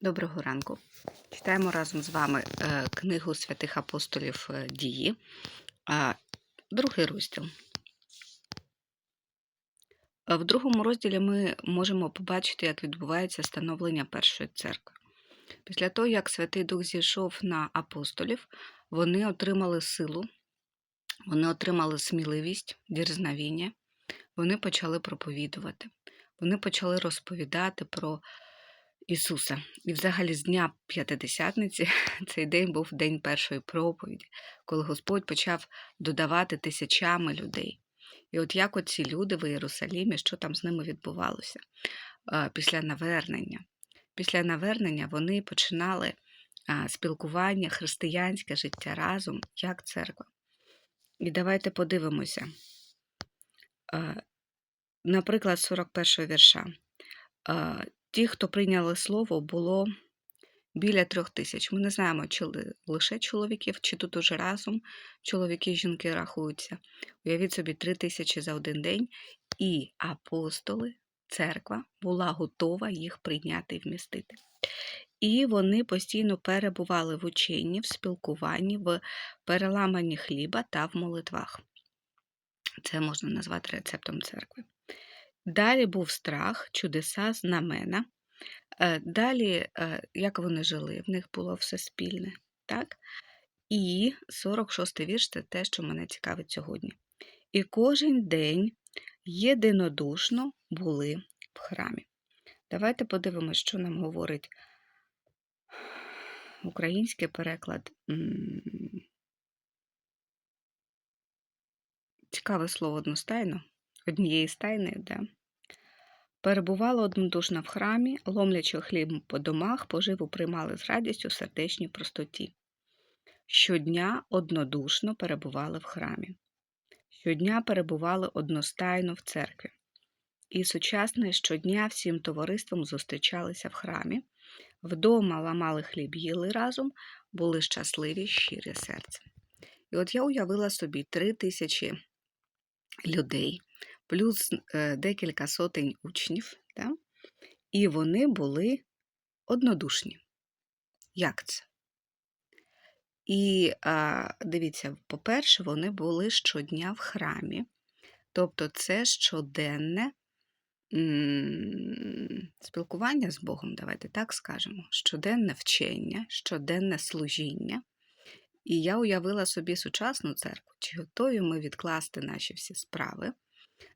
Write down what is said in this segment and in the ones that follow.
Доброго ранку. Читаємо разом з вами е, книгу святих апостолів е, Дії, другий розділ. В другому розділі ми можемо побачити, як відбувається становлення першої церкви. Після того, як Святий Дух зійшов на апостолів, вони отримали силу, вони отримали сміливість, дірзновіння, вони почали проповідувати, вони почали розповідати про Ісуса. І взагалі з Дня П'ятидесятниці цей день був день першої проповіді, коли Господь почав додавати тисячами людей. І от як оці люди в Єрусалімі, що там з ними відбувалося після навернення. Після навернення вони починали спілкування, християнське життя разом, як церква. І давайте подивимося. Наприклад, 41 го вірша. Ті, хто прийняли слово, було біля трьох тисяч. Ми не знаємо, чи лише чоловіків, чи тут уже разом чоловіки і жінки рахуються. Уявіть собі, три тисячі за один день, і апостоли, церква була готова їх прийняти і вмістити. І вони постійно перебували в ученні, в спілкуванні, в переламанні хліба та в молитвах. Це можна назвати рецептом церкви. Далі був страх, чудеса, знамена. Е, Далі, е, як вони жили, в них було все спільне. Так? І 46-й вірш це те, що мене цікавить сьогодні. І кожен день єдинодушно були в храмі. Давайте подивимося, що нам говорить український переклад. Цікаве слово одностайно, однієї стайни, да? Перебували однодушно в храмі, ломлячи хліб по домах, поживу приймали з радістю в сердечній простоті. Щодня однодушно перебували в храмі. Щодня перебували одностайно в церкві. І сучасне щодня всім товариством зустрічалися в храмі, вдома ламали хліб, їли разом, були щасливі, щирі серцем. І от я уявила собі три тисячі людей, плюс е, декілька сотень учнів, да? і вони були однодушні. Як це? І дивіться, по-перше, вони були щодня в храмі, тобто це щоденне спілкування з Богом, давайте так скажемо, щоденне вчення, щоденне служіння. І я уявила собі сучасну церкву, чи готові ми відкласти наші всі справи,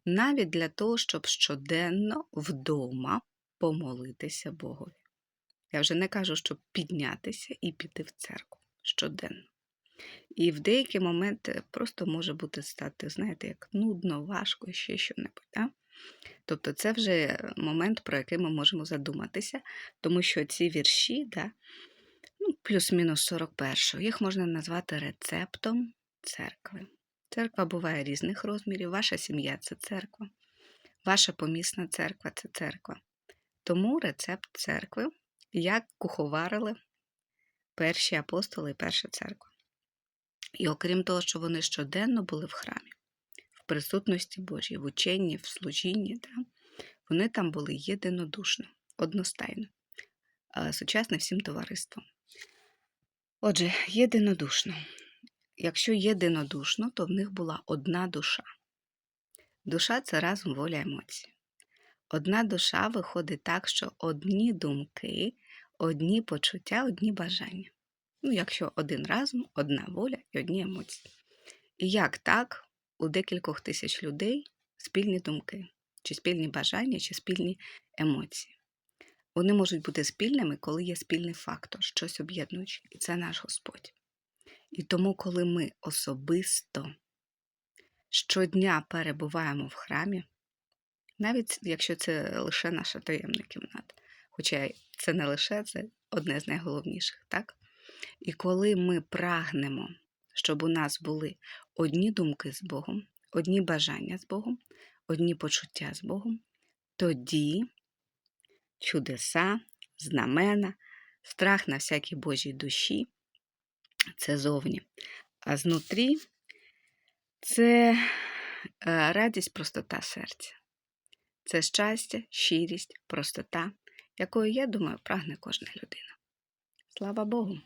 навіть для того, щоб щоденно вдома помолитися Богові. Я вже не кажу, щоб піднятися і піти в церкву щоденно. І в деякі моменти просто може бути стати, знаєте, як нудно, важко, ще що-небудь. Да? Тобто це вже момент, про який ми можемо задуматися, тому що ці вірші, да, ну, плюс-мінус 41, їх можна назвати рецептом церкви. Церква буває різних розмірів, ваша сім'я це церква, ваша помісна церква це церква. Тому рецепт церкви, як куховарили перші апостоли і перша церква. І окрім того, що вони щоденно були в храмі, в присутності Божій, в ученні, в служінні, да, вони там були єдинодушно, одностайно, а сучасне всім товариством. Отже, єдинодушно. Якщо єдинодушно, то в них була одна душа. Душа це разом воля емоції. Одна душа виходить так, що одні думки, одні почуття, одні бажання. Ну, якщо один разум, одна воля і одні емоції. І як так у декількох тисяч людей спільні думки, чи спільні бажання, чи спільні емоції. Вони можуть бути спільними, коли є спільний фактор, щось об'єднуюче, і це наш Господь. І тому, коли ми особисто щодня перебуваємо в храмі, навіть якщо це лише наша таємна кімната, хоча це не лише це одне з найголовніших, так? І коли ми прагнемо, щоб у нас були одні думки з Богом, одні бажання з Богом, одні почуття з Богом, тоді чудеса, знамена, страх на всякій Божій душі це зовні. А знутрі це е, радість, простота серця. Це щастя, щирість, простота якою, я думаю, прагне кожна людина. Слава Богу!